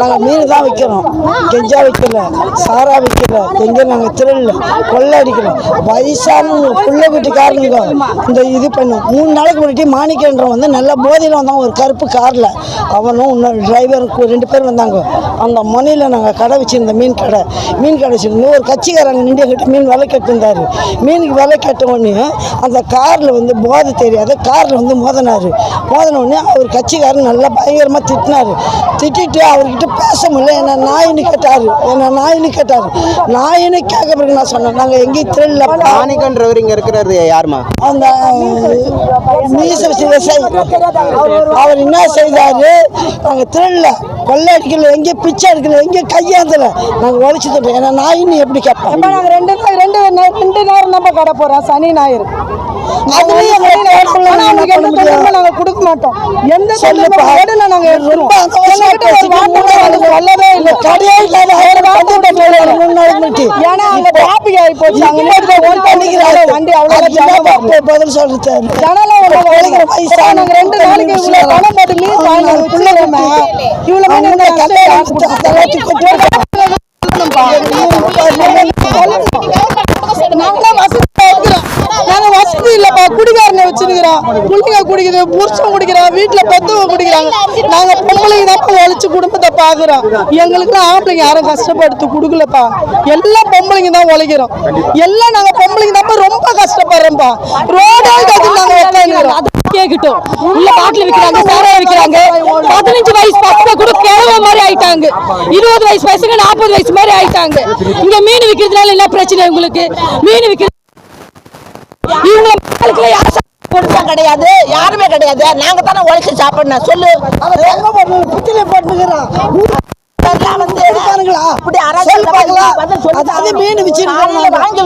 நாங்கள் மீன் தான் விற்கிறோம் கெஞ்சா விற்கல சாரா விற்கல எங்கே நாங்கள் திருடல கொள்ளை அடிக்கிறோம் வயசான புள்ள வீட்டுக்காரனுங்க இந்த இது பண்ணும் மூணு நாளைக்கு முன்னாடி மாணிக்கன்றவன் வந்து நல்ல போதையில் வந்தாங்க ஒரு கருப்பு காரில். அவனும் இன்னொரு டிரைவருக்கு ரெண்டு பேர் வந்தாங்க. அந்த முனையில் நாங்கள் கடை வச்சுருந்த மீன் கடை. மீன் கடை வச்சுருந்தோம் ஒரு கட்சிக்காரங்க நின்று கிட்ட மீன் விலை கட்டிருந்தார் மீனுக்கு விலை கேட்ட உடனே அந்த காரில் வந்து போதை தெரியாத காரில் வந்து மோதினார். மோதின உடனே அவர் கட்சிக்காரன் நல்லா பயங்கரமாக திட்டினார். திட்டிட்டு அவருக்கு அவர்கிட்ட பேச முடியல என்ன நாயின்னு கேட்டார். என்ன நாயின்னு கேட்டார். நாயின்னு கேட்க பிறகு நான் சொன்னேன். நாங்கள் எங்கேயும் திருடல மாணிக்கன்றவர் இங்க இருக்கிறது யாருமா? அந்த மீச விவசாயி அவர் என்ன செய்தாரு? நாங்கள் திருடல கொள்ளை அடிக்கல எங்கேயும் பிச்சை எடுக்கல எங்கேயும் கையாந்தல. நாங்கள் உழைச்சி தட்டோம் ஏன்னா நாயின்னு எப்படி கேட்போம் இப்ப நாங்க ரெண்டு நாள் ரெண்டு ரெண்டு நேரம் நம்ம கடை போறோம். சனி ஞாயிறு. நாங்க கொடுக்க மாட்டோம். எந்த நாங்க ரொம்ப எடுத்துருவோம் இல்லை இல்லாத ஆயிரம் மூணு நாளைக்கு முன்னாடி. ஏன்னா அங்க டிராபிக் ஆகி போச்சு அங்க இப்ப வண்டி அவ்வளோ பதில் ஜனலாம் பைசா நாங்க ரெண்டு நாளைக்கு இவ்வளவு பணம் போட்டு மீன் வாங்கி வச்சிருக்கோமே இவ்வளவு கல்யாணம் நாங்களாம் வசதி இல்லைப்பா குடிகாரங்க வச்சிருக்கிறோம் குடிக்குது புருஷன் குடிக்கிறான் வீட்டுல பெத்தவங்க குடிக்கிறாங்க. நாங்க பொம்பளைங்க தான் உழைச்சி குடும்பத்தை பாக்குறோம் எங்களுக்கு ஆம்பளைங்க யாரும் கஷ்டப்படுத்து கொடுக்கலப்பா. எல்லாம் பொம்பளைங்க தான் உழைக்கிறோம். எல்லாம் நாங்க பொம்பளைங்க தான் ரொம்ப கஷ்டப்படுறோம்ப்பா ரோடே கட்டி உட்காந்துக்கிறோம் கேக்கட்டும் உள்ள பாட்டில் விக்கிறாங்க சாரா விக்கிறாங்க. பதினஞ்சு வயசு பசங்க கூட கிழவ மாதிரி ஆயிட்டாங்க. இருபது வயசு பசங்க நாற்பது வயசு மாதிரி ஆயிட்டாங்க. இங்க மீன் விக்கிறதுனால என்ன பிரச்சனை உங்களுக்கு? மீன் விக்கிறது இவங்க கிடையாது யாருமே கிடையாது. நாங்க தானே உழைச்சி சாப்பிடணும். சொல்லு. புத்திலே போட்டுக்கிறான் வாங்கி